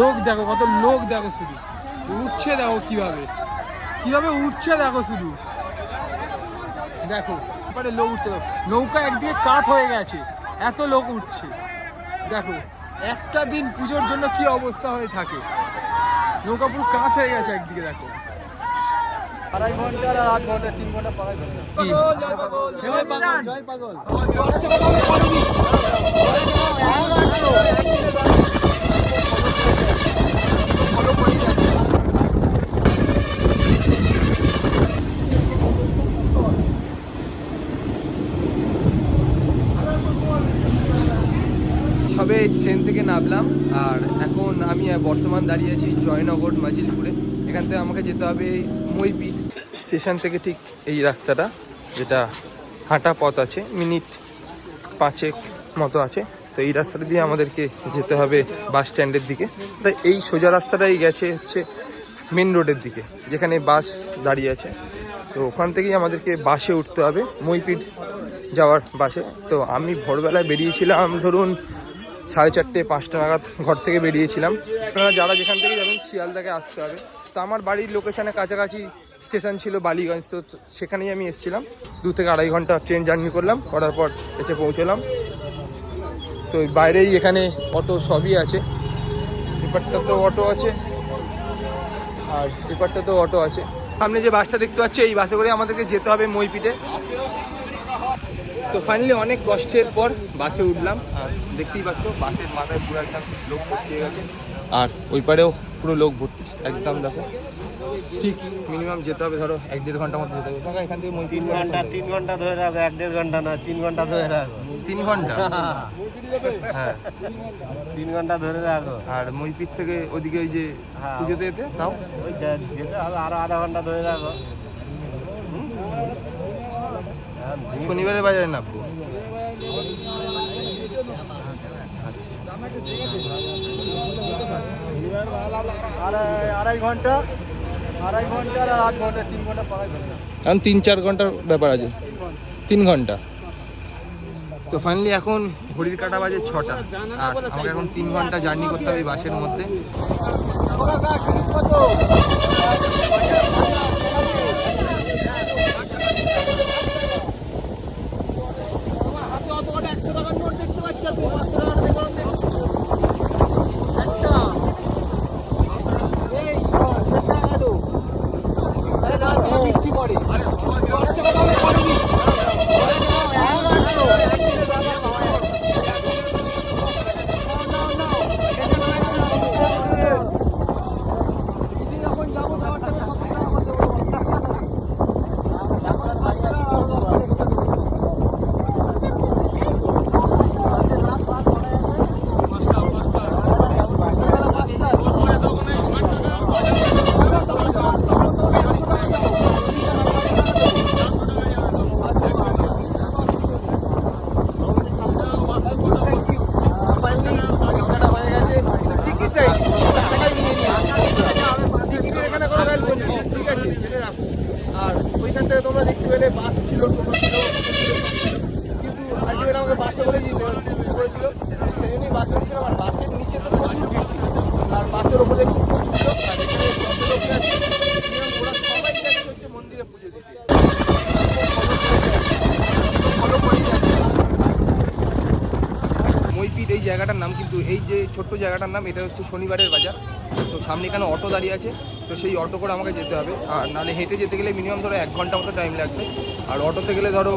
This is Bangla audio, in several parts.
লোক দেখো কত লোক দেখো শুধু। উঠছে দেখো কীভাবে। কীভাবে উঠছে দেখো শুধু। দেখো এবারে লোক উঠছে দেখো। নৌকা একদিকে কাত হয়ে গেছে এত লোক উঠছে। দেখো একটা দিন পুজোর জন্য কি অবস্থা হয়ে থাকে। নৌকা পুরো কাত হয়ে গেছে একদিকে দেখো। আড়াই ঘণ্টা আর আধ ঘণ্টা তিন ঘণ্টা পাকাই ঘণ্টা। জয় পাগল জয় পাগল সবে ট্রেন থেকে নামলাম, আর এখন আমি বর্তমান দাঁড়িয়ে আছি জয়নগর মাজিলপুরে। এখান থেকে আমাকে যেতে হবে মইপিট স্টেশন থেকে ঠিক এই রাস্তাটা, যেটা হাঁটা পথ আছে, মিনিট পাঁচেক মতো আছে। তো এই রাস্তাটা দিয়ে আমাদেরকে যেতে হবে বাস স্ট্যান্ডের দিকে। তাই এই সোজা রাস্তাটাই গেছে হচ্ছে মেন রোডের দিকে, যেখানে বাস দাঁড়িয়ে আছে। তো ওখান থেকেই আমাদেরকে বাসে উঠতে হবে মইপিট যাওয়ার বাসে। তো আমি ভোরবেলায় বেরিয়েছিলাম, ধরুন সাড়ে চারটে, পাঁচটা নাগাদ ঘর থেকে বেরিয়েছিলাম। আপনারা যারা যেখান থেকে যাবেন, শিয়ালদাকে আসতে হবে। তো আমার বাড়ির লোকেশানে কাছাকাছি স্টেশন ছিল বালিগঞ্জ, তো সেখানেই আমি এসেছিলাম। দু থেকে আড়াই ঘণ্টা ট্রেন জার্নি করলাম, করার পর এসে পৌঁছলাম। তো বাইরেই এখানে অটো সবই আছে। এপারটা তো অটো আছে, আর এপারটা তো অটো আছে। সামনে যে বাসটা দেখতে পাচ্ছি, এই বাসে করে আমাদেরকে যেতে হবে মইপিটে তো ফাইনালি অনেক কষ্টের পর বাসে উঠলাম। আর দেখতেই পাচ্ছ বাসের মাথায় পুরো একদম লোক ভর্তি হয়ে গেছে। আর ওই পারেও পুরো লোক ভর্তি একদম দেখো। ঠিক মিনিমাম যেতে হবে ধরো এক দেড় ঘণ্টা মতো যেতে হবে। কাকা এখান থেকে তিন ঘণ্টা তিন ঘণ্টা ধরে রাখবে এক দেড় ঘণ্টা না তিন ঘণ্টা ধরে রাখো। তিন ঘণ্টা? হ্যাঁ। তিন ঘণ্টা ধরে রাখো। আর মইপিট থেকে ওদিকে ওই যে হ্যাঁ। পুজোতে যেতে তাও? ওই যেতে হবে আরও আধা ঘণ্টা ধরে রাখো? শনিবারের বাজারে নামবো। আড়াই ঘণ্টা এখন তিন চার ঘণ্টার ব্যাপার আছে। তিন ঘণ্টা। তো ফাইনালি এখন ঘড়ির কাটা বাজে ছটা। আর আমাকে এখন তিন ঘণ্টা জার্নি করতে হবে বাসের মধ্যে আর ওইখান থেকে তোমরা দেখতে পেলে বাস ছিল টোটো ছিল কিন্তু আলটিমেট আমাকে বাসে করে যেতে ইচ্ছে করেছিল সেই জন্যই বাসে উঠেছিলাম আর বাসের নিচে তো প্রচুর ভিড় ছিল আর বাসের ওপরে দেখছি প্রচুর লোক আর এখানে যত লোক যাচ্ছে minimum ওরা সবাই যাচ্ছে হচ্ছে মন্দিরে পুজো দিতে Follow করেই যাচ্ছে। মইপিট এই জায়গাটার নাম কিন্তু এই যে ছোট্ট জায়গাটার নাম এটা হচ্ছে শনিবারের বাজার। তো সামনে এখানে অটো দাঁড়িয়ে আছে তো সেই অটো করে আমাকে যেতে হবে। আর নাহলে হেঁটে যেতে গেলে মিনিমাম ধরো এক ঘণ্টা মতো টাইম লাগবে। আর অটোতে গেলে ধরো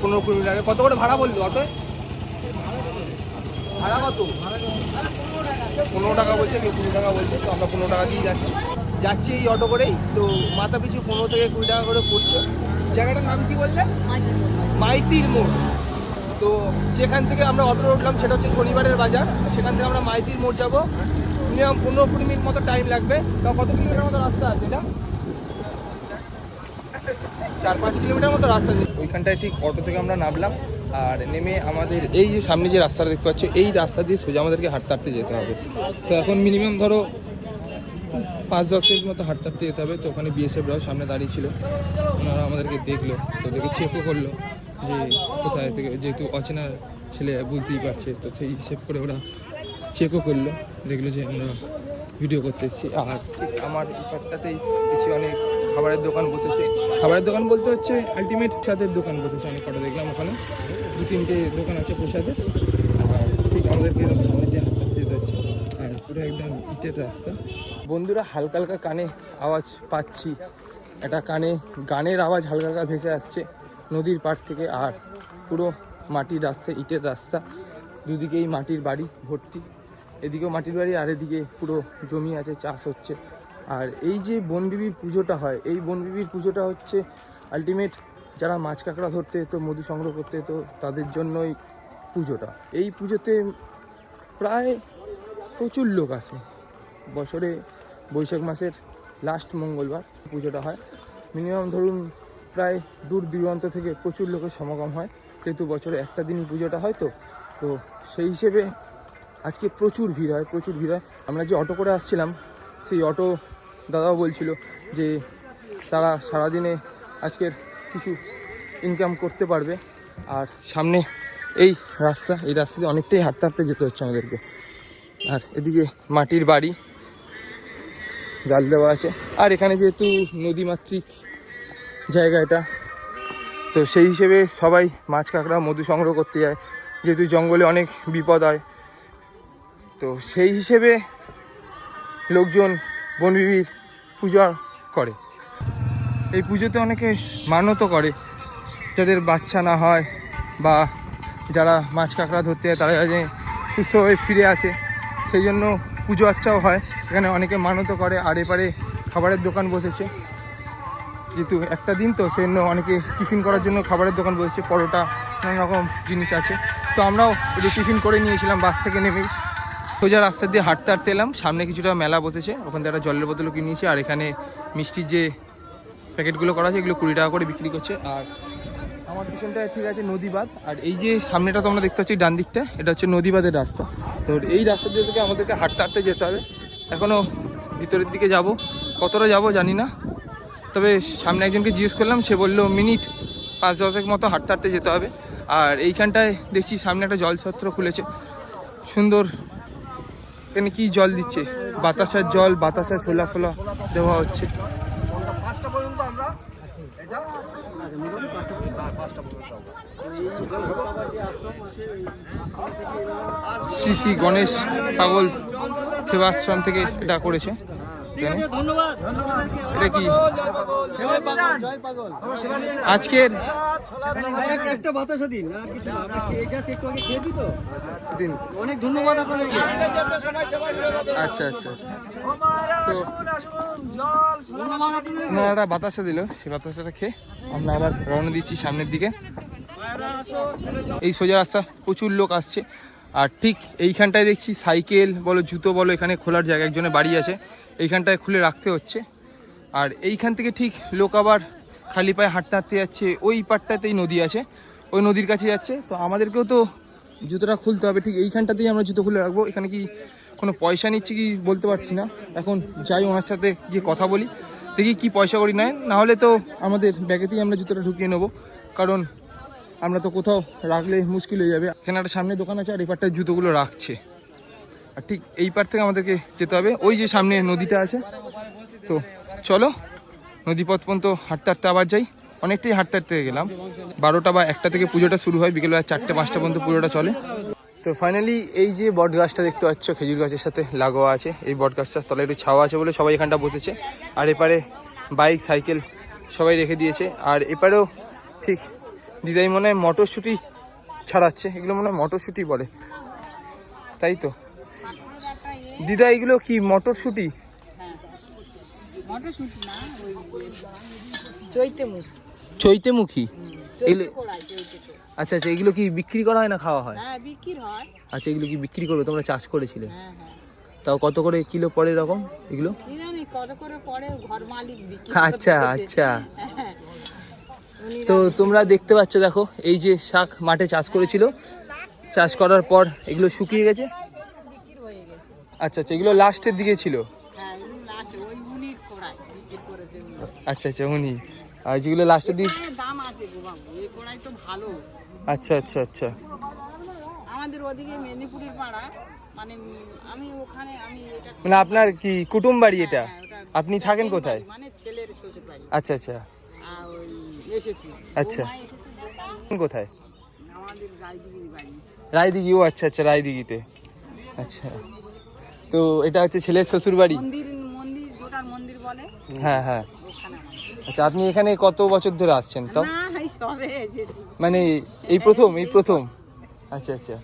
পনেরো কুড়ি মিনিট আগে কত করে ভাড়া বলল অটোয় ভাড়া কত? পনেরো টাকা বলছে কেউ কুড়ি টাকা বলছে তো আমরা পনেরো টাকা দিয়ে যাচ্ছি। যাচ্ছি এই অটো করেই তো মাথা পিছু পনেরো থেকে কুড়ি টাকা করে পড়ছে। জায়গাটার নাম কি বললে? মাইতির মোড়। তো যেখান থেকে আমরা অটো উঠলাম সেটা হচ্ছে শনিবারের বাজার। সেখান থেকে আমরা মাইতির মোড় যাব। মিনিমাম পনেরো কুড়ি মিনিট মতো টাইম লাগবে। তাও কত কিলোমিটার মতো রাস্তা আছে এটা? চার পাঁচ কিলোমিটার মতো রাস্তা আছে। ওইখানটায় ঠিক অটো থেকে আমরা নামলাম আর নেমে আমাদের এই যে সামনে যে রাস্তাটা দেখতে পাচ্ছ, এই রাস্তা দিয়ে সোজা আমাদেরকে হাঁটতে হাঁটতে যেতে হবে। তো এখন মিনিমাম ধরো পাঁচ দশ মিনিট মতো হাঁটতে হাঁটতে যেতে হবে। তো ওখানে বিএসএফরাও সামনে দাঁড়িয়ে ছিল। ওনারা আমাদেরকে দেখল, তো দেখে চেকও করল। যে কোথায় থেকে যেহেতু অচেনা ছেলে বুঝতেই পারছে, তো সেই হিসেব করে ওরা চেকও করল, দেখল যে আমরা ভিডিও করতে এসেছি। আর আমার পাটটাতেই কিছু অনেক খাবারের দোকান বসেছে। খাবারের দোকান বলতে হচ্ছে আলটিমেট প্রসাদের দোকান বসেছে, অনেক কটা দেখলাম ওখানে। দু, তিনটে দোকান আছে প্রসাদের। ঠিক আমাদেরকে হাঁটতে যেতে হচ্ছে। একদম বন্ধুরা, হালকা হালকা কানে আওয়াজ পাচ্ছি। একটা কানে, গানের আওয়াজ হালকা হালকা ভেসে আসছে। নদীর পাড় থেকে আর পুরো মাটির রাস্তা, ইটের রাস্তা। দুদিকেই মাটির বাড়ি, ভর্তি। এদিকেও মাটির বাড়ি, আর এদিকে পুরো জমি আছে, চাষ হচ্ছে। আর এই যে বনবিবির পুজোটা হয়, এই বনবিবির পুজোটা হচ্ছে আলটিমেট যারা মাছ কাঁকড়া ধরতে তো মধু সংগ্রহ করতে তো তাদের জন্যই পুজোটা। এই পুজোতে প্রায় প্রচুর লোক আসে। বছরে বৈশাখ মাসের লাস্ট মঙ্গলবার পুজোটা হয়। মিনিমাম ধরুন প্রায় দূর দূরান্ত থেকে প্রচুর লোকের সমাগম হয়। যেহেতু বছরে একটা দিনই পুজোটা হয় তো তো সেই হিসেবে আজকে প্রচুর ভিড় হয়, প্রচুর ভিড় হয়। আমরা যে অটো করে আসছিলাম, সেই অটো দাদাও বলছিল যে তারা সারাদিনে আজকের কিছু ইনকাম করতে পারবে। আর সামনে এই রাস্তা এই রাস্তা দিয়ে অনেকটাই হাঁটতে হাঁটতে যেতে হচ্ছে আমাদেরকে। আর এদিকে মাটির বাড়ি, জাল দেওয়া আছে। আর এখানে যেহেতু নদীমাতৃক জায়গা এটা। তো সেই হিসেবে সবাই মাছ কাঁকড়া, মধু সংগ্রহ করতে যায়। যেহেতু জঙ্গলে অনেক বিপদ হয়। তো সেই হিসেবে লোকজন বনবিবির পূজা করে। এই পুজোতে অনেকে মানতও করে। যাদের বাচ্চা না হয় বা যারা মাছ কাঁকড়া ধরতে যায়, তারা যাতে সুস্থভাবে ফিরে আসে। সেই জন্য পুজো আচ্চাও হয়। এখানে অনেকে মানতও করে। আর এপারে খাবারের দোকান বসেছে। যেহেতু একটা দিন তো, সেই জন্য অনেকে টিফিন করার জন্য খাবারের দোকান বসেছে পরোটা নানা রকম জিনিস আছে। তো আমরাও একটু টিফিন করে নিয়েছিলাম, বাস থেকে নেমে। সোজা রাস্তা দিয়ে হাঁটতে হাঁটতে এলাম, সামনে কিছুটা মেলা বসেছে, ওখান থেকে একটা জলের বোতলও কিনে আর এখানে মিষ্টির যে প্যাকেটগুলো করা আছে, এগুলো কুড়ি টাকা করে বিক্রি করছে। আর আমার পিছনটায় ঠিক আছে নদীবাদ আর এই যে সামনেটা তোমরা দেখতে পাচ্ছি ডান দিকটা, এটা হচ্ছে নদীবাদের রাস্তা। তো এই রাস্তা দিয়ে থেকে আমাদেরকে হাঁটতে হাঁটতে যেতে হবে। এখনও ভিতরের দিকে যাব, কতটা যাব জানি না। তবে সামনে একজনকে জিজ্ঞেস করলাম, সে বলল, মিনিট, পাঁচ দশেক মতো হাঁটতে হাঁটতে যেতে হবে। আর এইখানটায় দেখছি সামনে একটা জলছত্র খুলেছে। সুন্দর, এখানে কি জল দিচ্ছে? বাতাসার জল বাতাসা ছোলা ফোলা দেওয়া হচ্ছে। শ্রী শ্রী গণেশ পাগল সেবাশ্রম থেকে এটা করেছে। এটা কি? আজকের একটা বাতাসা দিন তো দিন। অনেক ধন্যবাদ আপনাদেরকে আচ্ছা আচ্ছা তো ধন্যবাদ ওনারা একটা বাতাসা দিল সেই বাতাসাটা খেয়ে আমরা আবার রওনা দিচ্ছি সামনের দিকে। এই সোজা রাস্তা প্রচুর লোক আসছে। আর ঠিক এইখানটায় দেখছি সাইকেল বলো জুতো বলো এখানে খোলার জায়গা একজনের বাড়ি আছে। এইখানটায় খুলে রাখতে হচ্ছে। আর এইখান থেকে ঠিক লোক আবার খালি পায়ে হাঁটতে হাঁটতে যাচ্ছে। ওই পাটটাতেই নদী আছে। ওই নদীর কাছে যাচ্ছে। তো আমাদেরকেও তো জুতোটা খুলতে হবে। ঠিক এইখানটাতেই আমরা জুতো খুলে রাখব। এখানে কি কোনো পয়সা নিচ্ছে কি বলতে পারছি না। এখন যাই ওনার সাথে গিয়ে কথা বলি। দেখি কি পয়সা করি নেয়। না হলে তো আমাদের ব্যাগেতেই আমরা জুতোটা ঢুকিয়ে নেব। কারণ আমরা তো কোথাও রাখলে মুশকিল হয়ে যাবে। এখানে একটা সামনে দোকান আছে আর এই জুতোগুলো রাখছে। আর ঠিক এই পার থেকে আমাদেরকে যেতে হবে। ওই যে সামনে নদীটা আছে। তো চলো, নদীপথ পর্যন্ত হাঁটতে হাঁটতে আবার যাই। অনেকটাই হাঁটতে হাঁটতে গেলাম। বারোটা বা একটা থেকে পুজোটা শুরু হয়। বিকেলবেলা চারটে, পাঁচটা পর্যন্ত পুজোটা চলে। তো ফাইনালি এই যে বট গাছটা দেখতে পাচ্ছ, খেজুর গাছের সাথে লাগোয়া আছে। এই বট গাছটার তলায় একটু ছাওয়া আছে বলে সবাই এখানটা বসেছে। আর এপারে বাইক, সাইকেল সবাই রেখে দিয়েছে। আর এপারেও ঠিক দিদাই মনে হয় মটরশুঁটি ছাড়াচ্ছে। এগুলো মনে হয় মটরশুঁটি বলে। তাই তো? দিদা এগুলো কি মটরশুঁটি? মুখ চৈতেমুখী। আচ্ছা আচ্ছা এগুলো কি বিক্রি করা হয় না খাওয়া হয়? হ্যাঁ বিক্রি হয়। আচ্ছা এগুলো কি বিক্রি করবে? তোমরা চাষ করেছিলে। হ্যাঁ হ্যাঁ। তাও কত করে কিলো পড়ে এরকম এগুলো? কি জানি কত করে পরে ঘর মালিক বিক্রি আচ্ছা আচ্ছা। হ্যাঁ। তো তোমরা দেখতে পাচ্ছ দেখো এই যে শাক মাঠে চাষ করেছিল চাষ করার পর এগুলো শুকিয়ে হয়ে গেছে। আচ্ছা আচ্ছা এগুলো লাস্টের দিকে ছিল? হ্যাঁ। আচ্ছা আচ্ছা উনি। আর যেগুলো লাস্টের দিক কড়াইয়ের দাম আছে এই কড়াই তো ভালো। আচ্ছা আচ্ছা আচ্ছা। আমাদের ওদিকে মেদিনীপুরের পাড়া মানে আমি ওখানে আমি এটা মানে আপনার কি কুটুম বাড়ি এটা? হ্যাঁ, আপনি থাকেন কোথায়? মানে ছেলের শ্বশুর বাড়ি। আচ্ছা আচ্ছা। এসেছি। আচ্ছা। কোথায়? আমাদের গাইদিগিরি বাড়ি। রায়দিঘি ও আচ্ছা আচ্ছা রায়দিঘিতে আচ্ছা। তো এটা হচ্ছে ছেলের শ্বশুর বাড়ি হ্যাঁ হ্যাঁ। আচ্ছা আপনি এখানে কত বছর ধরে আসছেন তো মানে এই প্রথম এই প্রথম? আচ্ছা আচ্ছা।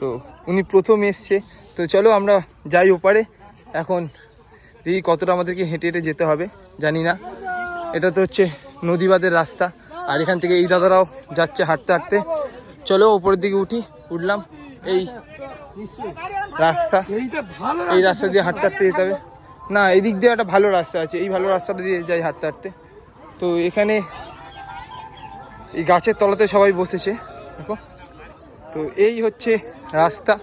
তো উনি প্রথম এসছে। তো চলো আমরা যাই ওপারে। এখন দেখি কতটা আমাদেরকে হেঁটে হেঁটে যেতে হবে জানি না। এটা তো হচ্ছে নদীবাদের রাস্তা। আর এখান থেকে এই দাদারাও যাচ্ছে হাঁটতে হাঁটতে। চলো ওপরের দিকে উঠি উঠলাম। এই রাস্তা। এই রাস্তা দিয়ে হাঁটতে হাঁটতে যেতে হবে। না এই দিক দিয়ে একটা ভালো রাস্তা আছে। এই ভালো রাস্তাটা দিয়ে যাই হাঁটতে হাঁটতে। তো এখানে এই গাছের তলাতে সবাই বসেছে দেখো। তো এই হচ্ছে রাস্তা।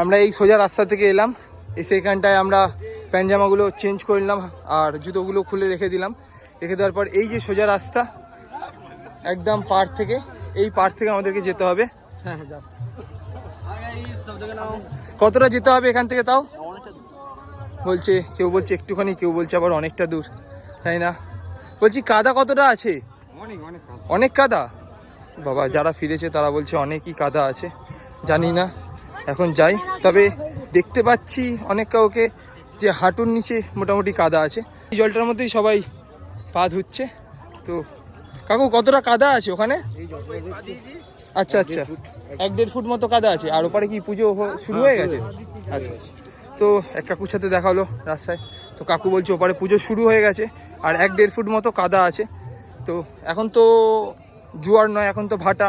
আমরা এই সোজা রাস্তা থেকে এলাম। এসে এখানটায় আমরা প্যান্ট জামাগুলো চেঞ্জ করে নিলাম আর জুতোগুলো খুলে রেখে দিলাম। রেখে দেওয়ার পর এই যে সোজা রাস্তা একদম পার থেকে এই পার থেকে আমাদেরকে যেতে হবে। কতটা যেতে হবে এখান থেকে তাও? বলছে, কেউ বলছে একটুখানি, কেউ বলছে আবার অনেকটা দূর। তাই না? বলছি, কাদা কতটা আছে? অনেক কাদা? বাবা, যারা ফিরেছে তারা বলছে অনেকই কাদা আছে। জানি না, এখন যাই। তবে দেখতে পাচ্ছি অনেক কাউকে যে হাঁটুর নিচে মোটামুটি কাদা আছে। এই জলটার মধ্যেই সবাই পা ধুচ্ছে। তো, কাকু, কতটা কাদা আছে ওখানে? আচ্ছা আচ্ছা। এক দেড় ফুট মতো কাদা আছে, আর ওপারে কি পুজো শুরু হয়ে গেছে? আচ্ছা তো এক কাকুর সাথে দেখা হলো রাস্তায়। তো কাকু বলছে ওপারে পুজো শুরু হয়ে গেছে, আর এক দেড় ফুট মতো কাদা আছে। তো এখন তো জোয়ার নয়, এখন তো ভাটা।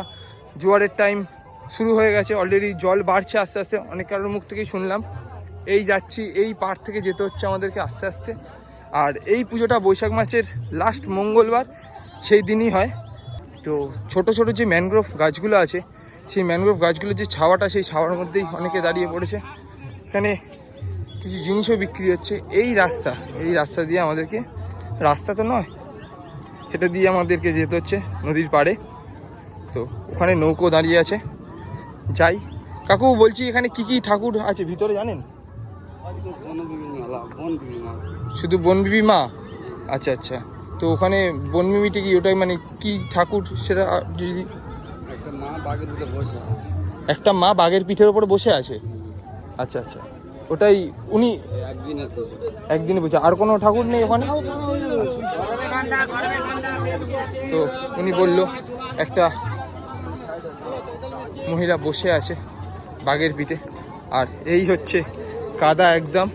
জোয়ারের টাইম শুরু হয়ে গেছে অলরেডি জল বাড়ছে আস্তে আস্তে। অনেক কারোর মুখ থেকেই শুনলাম, এই যাচ্ছি, এই পার থেকে যেতে হচ্ছে আমাদেরকে আস্তে আস্তে। আর এই পুজোটা বৈশাখ মাসের লাস্ট মঙ্গলবার, সেই দিনই হয়। তো ছোট ছোট যে ম্যানগ্রোভ গাছগুলো আছে সেই ম্যানগ্রোভ গাছগুলোর যে ছাওয়াটা, সেই ছাওয়ার মধ্যেই অনেকে দাঁড়িয়ে পড়েছে। এখানে কিছু জিনিসও বিক্রি হচ্ছে। এই রাস্তা এই রাস্তা দিয়ে আমাদেরকে, রাস্তা তো নয়, এটা দিয়ে আমাদেরকে যেতে হচ্ছে নদীর পাড়ে। তো ওখানে নৌকো দাঁড়িয়ে আছে। যাই। কাকু, বলছি এখানে কি কি ঠাকুর আছে ভিতরে জানেন? শুধু বনবিবি মা আচ্ছা আচ্ছা। তো ওখানে বনবিবিটা কি ওটাই মানে কি ঠাকুর? সেটা যদি একটা মা বাঘের পিঠের ওপর বসে আছে। আচ্ছা আচ্ছা। ওটাই উনি একদিনে বলছে আর কোনো ঠাকুর নেই ওখানে? তো উনি বলল একটা মহিলা বসে আছে বাঘের পিঠে। আর এই হচ্ছে কাদা একদম।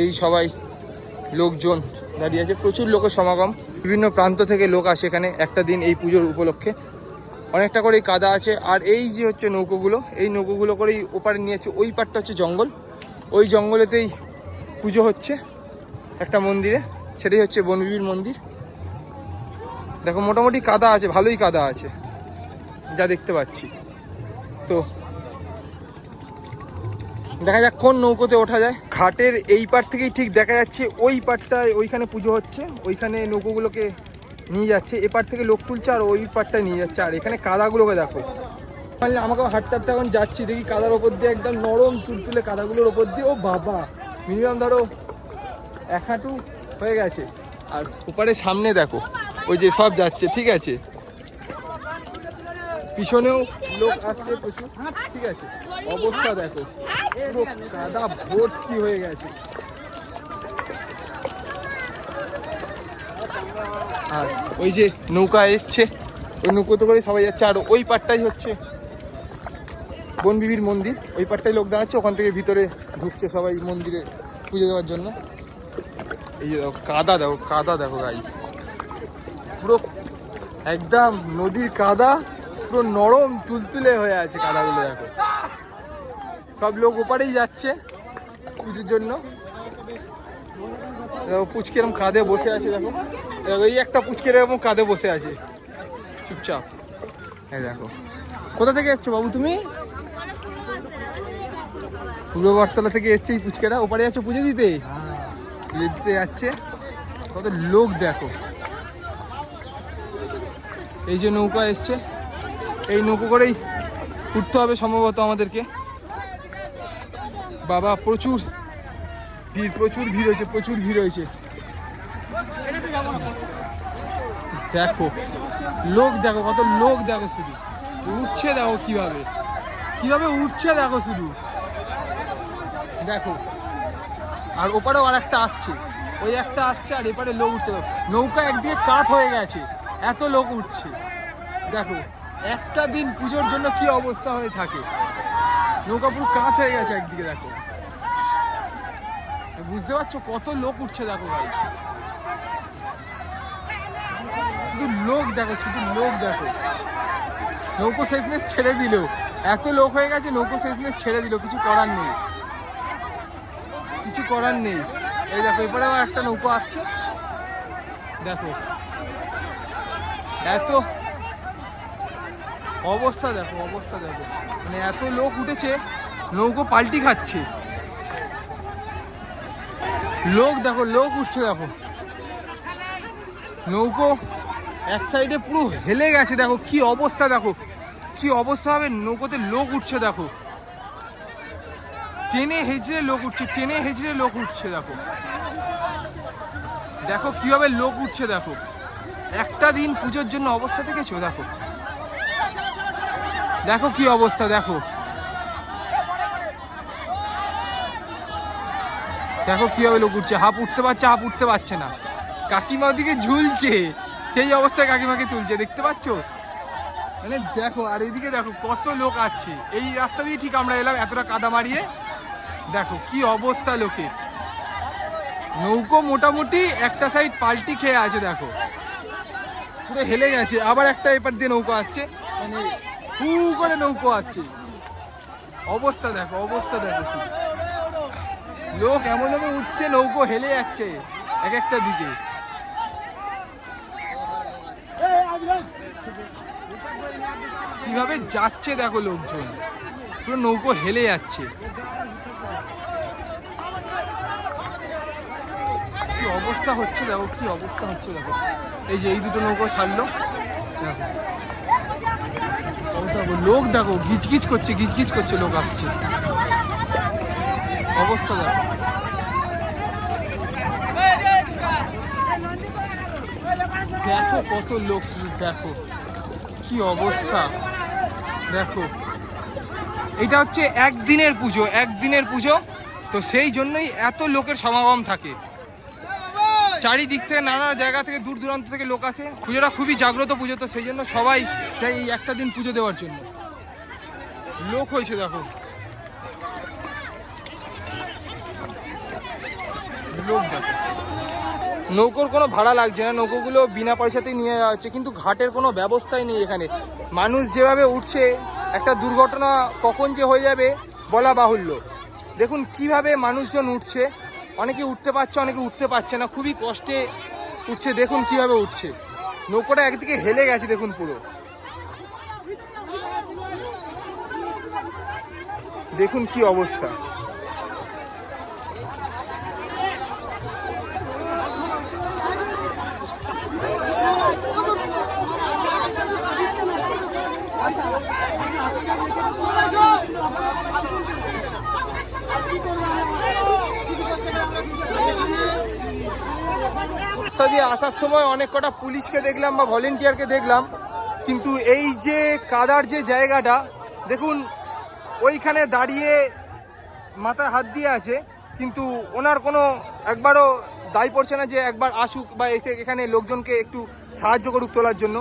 এই সবাই লোকজন দাঁড়িয়ে আছে। প্রচুর লোকের সমাগম। বিভিন্ন প্রান্ত থেকে লোক আসে এখানে। একটা দিন এই পুজোর উপলক্ষে। অনেকটা করেই কাদা আছে। আর এই যে হচ্ছে নৌকোগুলো, এই নৌকোগুলো করেই ওপারে নিয়ে যাচ্ছে, ওই পারটা হচ্ছে জঙ্গল। ওই জঙ্গলেতেই পুজো হচ্ছে একটা মন্দিরে, সেটাই হচ্ছে বনবিবির মন্দির। দেখো, মোটামুটি কাদা আছে, ভালোই কাদা আছে, যা দেখতে পাচ্ছি। তো, দেখা যাক কোন নৌকোতে ওঠা যায়। ঘাটের এই পার থেকেই ঠিক দেখা যাচ্ছে, ওই পারটায় ওইখানে পুজো হচ্ছে, ওইখানে নৌকোগুলোকে নিয়ে যাচ্ছে এপার থেকে লোক তুলছে আর ওই পারটা নিয়ে যাচ্ছে। আর এখানে কাদাগুলোকে দেখো। তাহলে আমাকে হাঁটতে হাঁটতে এখন যাচ্ছি দেখি কাদার ওপর দিয়ে একদম নরম তুলতুলে কাদাগুলোর ওপর দিয়ে। ও বাবা মিনিমাম ধরো এক হাঁটু হয়ে গেছে। আর ওপারে সামনে দেখো ওই যে সব যাচ্ছে ঠিক আছে? পিছনেও লোক আসছে প্রচুর ঠিক আছে? অবস্থা দেখো পুরো কাদা ভর্তি হয়ে গেছে। আর ওই যে নৌকা এসছে, ওই নৌকোতে করে সবাই যাচ্ছে। আর ওই পাটটাই হচ্ছে বনবিবির মন্দির। ওই পাটটাই লোক দাঁড়াচ্ছে, ওখান থেকে ভিতরে ঢুকছে সবাই মন্দিরে পুজো দেওয়ার জন্য। এই যে দেখো, কাদা দেখো কাদা দেখো গাইস পুরো একদম নদীর কাদা, পুরো নরম তুলতুলে হয়ে আছে কাদাগুলো দেখো। সব লোক ওপারেই যাচ্ছে পুজোর জন্য। দেখো, পুচকে এরকম কাঁধে বসে আছে, দেখো। এই একটা পুচকে এরকম কাঁধে বসে আছে। চুপচাপ। এই দেখো। কোথা থেকে এসছো বাবু তুমি? পূর্ব বটতলা থেকে এসছে এই পুচকেরা। ওপারে যাচ্ছে পুজো দিতে? পুজো দিতে যাচ্ছে। কত লোক দেখো। এই যে নৌকা এসছে। এই নৌকো করেই উঠতে হবে সম্ভবত আমাদেরকে। বাবা, প্রচুর ভিড় প্রচুর ভিড় হয়েছে, প্রচুর ভিড় হয়েছে। দেখো, লোক দেখো, কত লোক দেখো শুধু। উঠছে দেখো কীভাবে। কীভাবে উঠছে দেখো শুধু। দেখো, আর ওপারেও আর একটা আসছে। ওই একটা আসছে আর এপারে লোক উঠছে। নৌকা একদিকে কাত হয়ে গেছে। এত লোক উঠছে। দেখো, একটা দিন পুজোর জন্য কি অবস্থা হয়ে থাকে। নৌকা পুরো কাত হয়ে গেছে একদিকে, দেখো। বুঝতে পারছ? কত লোক উঠছে, দেখো ভাই। শুধু লোক দেখো, শুধু লোক দেখো। নৌকো শেষমেশ ছেড়ে দিল। এত লোক হয়ে গেছে, নৌকো শেষমেশ ছেড়ে দিল, কিছু করার নেই। কিছু করার নেই। এই দেখো, এবারে আবার একটা নৌকো আসছে। দেখো। এত অবস্থা দেখো অবস্থা দেখো। মানে এত লোক উঠেছে, নৌকো পাল্টি খাচ্ছে। লোক দেখো, লোক উঠছে দেখো। নৌকো এক সাইডে পুরো হেলে গেছে, দেখো কি অবস্থা, দেখো। কি অবস্থা হবে, নৌকোতে লোক উঠছে, দেখো। টেনে হেঁচড়ে লোক উঠছে, টেনে হেঁচড়ে লোক উঠছে, দেখো। দেখো কীভাবে লোক উঠছে, দেখো। একটা দিন পুজোর জন্য অবস্থা দেখেছ, দেখো? দেখো কি অবস্থা, দেখো। দেখো কীভাবে লোক উঠছে হাফ উঠতে পারছে হাফ উঠতে পারছে না। কাকিমা ওদিকে ঝুলছে। সেই অবস্থায় কাকিমাকে তুলছে, দেখতে পাচ্ছ? মানে দেখো, আর এদিকে দেখো, কত লোক আসছে। এই রাস্তা দিয়ে ঠিক আমরা এলাম, এতটা কাদা মারিয়ে। দেখো, কি অবস্থা লোকে নৌকো মোটামুটি একটা সাইড পাল্টি খেয়ে আছে, দেখো। পুরো হেলে গেছে। আবার একটা এপার দিয়ে নৌকো আসছে। মানে হু করে নৌকো আসছে। অবস্থা দেখো অবস্থা দেখো লোক এমন ভাবে উঠছে, নৌকো হেলে যাচ্ছে, এক একটা দিকে। কীভাবে যাচ্ছে দেখো লোকজন। পুরো নৌকো হেলে যাচ্ছে। কি অবস্থা হচ্ছে দেখো, কি অবস্থা হচ্ছে দেখো। এই যে এই দুটো নৌকো ছাড়লো। দেখো। লোক দেখো, গিজগিজ করছে গিজগিজ করছে, লোক আসছে। অবস্থা দেখো। দেখো কত লোক, দেখো। কি অবস্থা। দেখো। এটা হচ্ছে একদিনের পুজো একদিনের পুজো। তো সেই জন্যই এত লোকের সমাগম থাকে। চারিদিক থেকে নানা জায়গা থেকে দূর দূরান্ত থেকে লোক আসে। পুজোটা খুবই জাগ্রত পুজো তো, সেই জন্য সবাই চাই এই একটা দিন পুজো দেওয়ার জন্য। লোক হয়েছে, দেখো। লোক দেখো। নৌকোর কোনো ভাড়া লাগছে না, নৌকোগুলো বিনা পয়সাতেই নিয়ে যাওয়া হচ্ছে, কিন্তু ঘাটের কোনো ব্যবস্থাই নেই এখানে। মানুষ যেভাবে উঠছে, একটা দুর্ঘটনা কখন যে হয়ে যাবে বলা বাহুল্য। দেখুন, কীভাবে মানুষজন উঠছে, অনেকে উঠতে পারছে, অনেকে উঠতে পারছে না, খুবই কষ্টে উঠছে, দেখুন কীভাবে উঠছে। নৌকোটা একদিকে হেলে গেছে, দেখুন পুরো। দেখুন কি অবস্থা। রাস্তা দিয়ে আসার সময় অনেক কটা পুলিশকে দেখলাম বা ভলেন্টিয়ারকে দেখলাম, কিন্তু এই যে কাদার যে জায়গাটা, দেখুন, ওইখানে দাঁড়িয়ে মাথায় হাত দিয়ে আছে, কিন্তু ওনার কোনো একবারও দায় পড়ছে না যে একবার আসুক বা এসে এখানে লোকজনকে একটু সাহায্য করুক তোলার জন্য।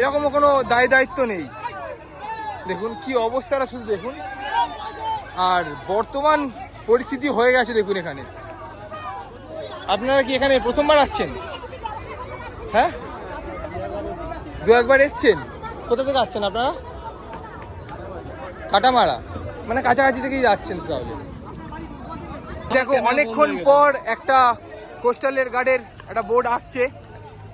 এরকমও কোনো দায় দায়িত্ব নেই। দেখুন কি অবস্থাটা শুধু দেখুন। আর বর্তমান পরিস্থিতি হয়ে গেছে দেখুন এখানে। আপনারা কি এখানে প্রথমবার আসছেন? হ্যাঁ? দু একবার এসছেন? কোথা থেকে আসছেন আপনারা? কাটামারা। মানে কাছাকাছি থেকেই আসছেন তাহলে। দেখো অনেকক্ষণ পর একটা কোস্টালের গার্ডের একটা বোর্ড আসছে।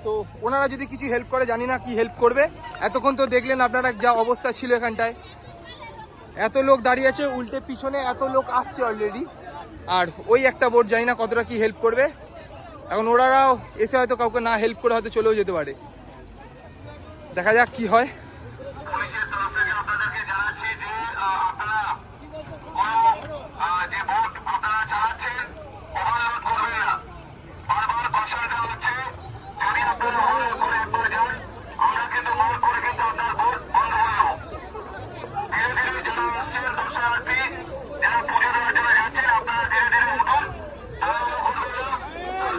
তো ওনারা যদি কিছু হেল্প করে জানি না কি হেল্প করবে। এতক্ষণ তো দেখলেন আপনারা যা অবস্থা ছিল এখানটায়। এত লোক দাঁড়িয়ে আছে, উল্টে পিছনে এত লোক আসছে অলরেডি আর ওই একটা বোর্ড জানি না কতটা কি হেল্প করবে। এখন ওরাও এসে হয়তো কাউকে না হেল্প করে হয়তো চলেও যেতে পারে। দেখা যাক কি হয় পুলিশের তরফ থেকে আপনাদেরকে জানাচ্ছি যে আহ, আপনারা কোনো আহ, যে বোট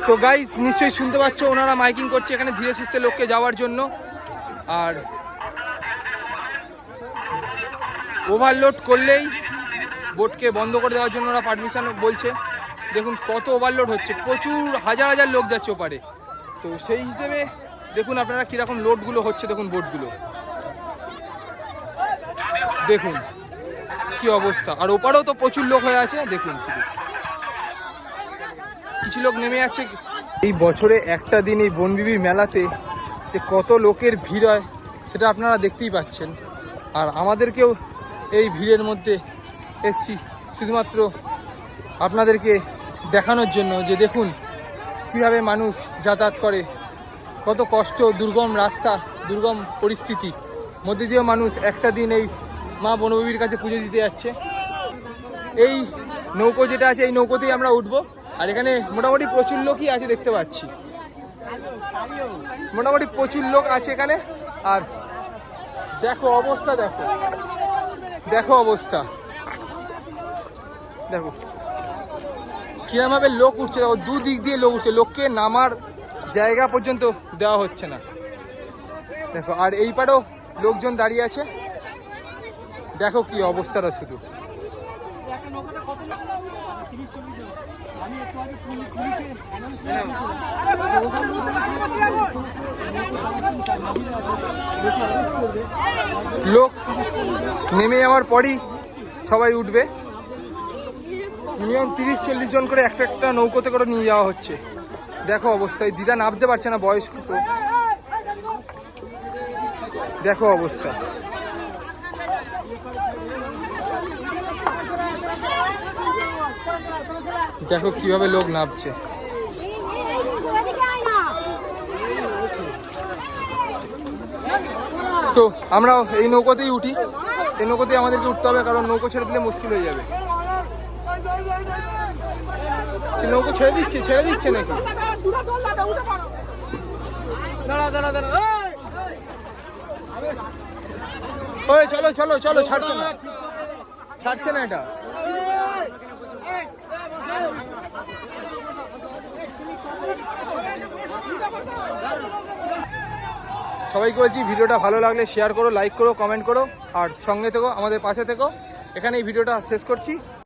তো গাইস নিশ্চয়ই শুনতে পাচ্ছ, ওনারা মাইকিং করছে এখানে ধীরে সুস্থে লোককে যাওয়ার জন্য। আর ওভারলোড করলেই বোটকে বন্ধ করে দেওয়ার জন্য ওরা পারমিশন বলছে। দেখুন কত ওভারলোড হচ্ছে, প্রচুর হাজার হাজার লোক যাচ্ছে ওপারে। তো সেই হিসেবে দেখুন আপনারা কীরকম লোডগুলো হচ্ছে, দেখুন বোটগুলো। দেখুন কি অবস্থা। আর ওপারেও তো প্রচুর লোক হয়ে আছে, দেখুন শুধু। কিছু লোক নেমে যাচ্ছে এই বছরে একটা দিন এই বনবিবির মেলাতে যে কত লোকের ভিড় হয়, সেটা আপনারা দেখতেই পাচ্ছেন। আর আমাদেরকেও এই ভিড়ের মধ্যে এসছি শুধুমাত্র আপনাদেরকে দেখানোর জন্য যে দেখুন কীভাবে মানুষ যাতায়াত করে, কত কষ্ট, দুর্গম রাস্তা, দুর্গম পরিস্থিতি। মধ্যে দিয়েও মানুষ একটা দিন এই মা বনবিবির কাছে পুজো দিতে যাচ্ছে। এই নৌকো যেটা আছে, এই নৌকোতেই আমরা উঠবো। আর এখানে মোটামুটি প্রচুর লোকই আছে দেখতে পাচ্ছি। মোটামুটি প্রচুর লোক আছে এখানে। আর দেখো অবস্থা, দেখো। দেখো অবস্থা। দেখো। কিরমভাবে লোক উঠছে, দেখো, দুদিক দিয়ে লোক উঠছে। লোককে নামার জায়গা পর্যন্ত দেওয়া হচ্ছে না। দেখো, আর এই পারেও লোকজন দাঁড়িয়ে আছে। দেখো কি অবস্থাটা শুধু। লোক নেমে যাওয়ার পরই সবাই উঠবে। মিনিমাম তিরিশ, চল্লিশ জন করে একটা একটা নৌকোতে করে নিয়ে যাওয়া হচ্ছে। দেখো অবস্থায়। দিদা নামতে পারছে না বয়স্ক দেখো অবস্থা। দেখো কীভাবে লোক নামছে। তো আমরাও এই নৌকোতেই উঠি। এই নৌকোতেই আমাদেরকে উঠতে হবে, কারণ নৌকো ছেড়ে দিলে মুশকিল হয়ে যাবে। নৌকো ছেড়ে দিচ্ছে? ছেড়ে দিচ্ছে নাকি? ওই চলো চলো চলো, ছাড়ছে না। ছাড়ছে না এটা। সবাইকে বলছি ভিডিওটা ভালো লাগলে শেয়ার করো লাইক করো কমেন্ট করো, আর সঙ্গে থেকো, আমাদের পাশে থেকো। এখানে এই ভিডিওটা শেষ করছি।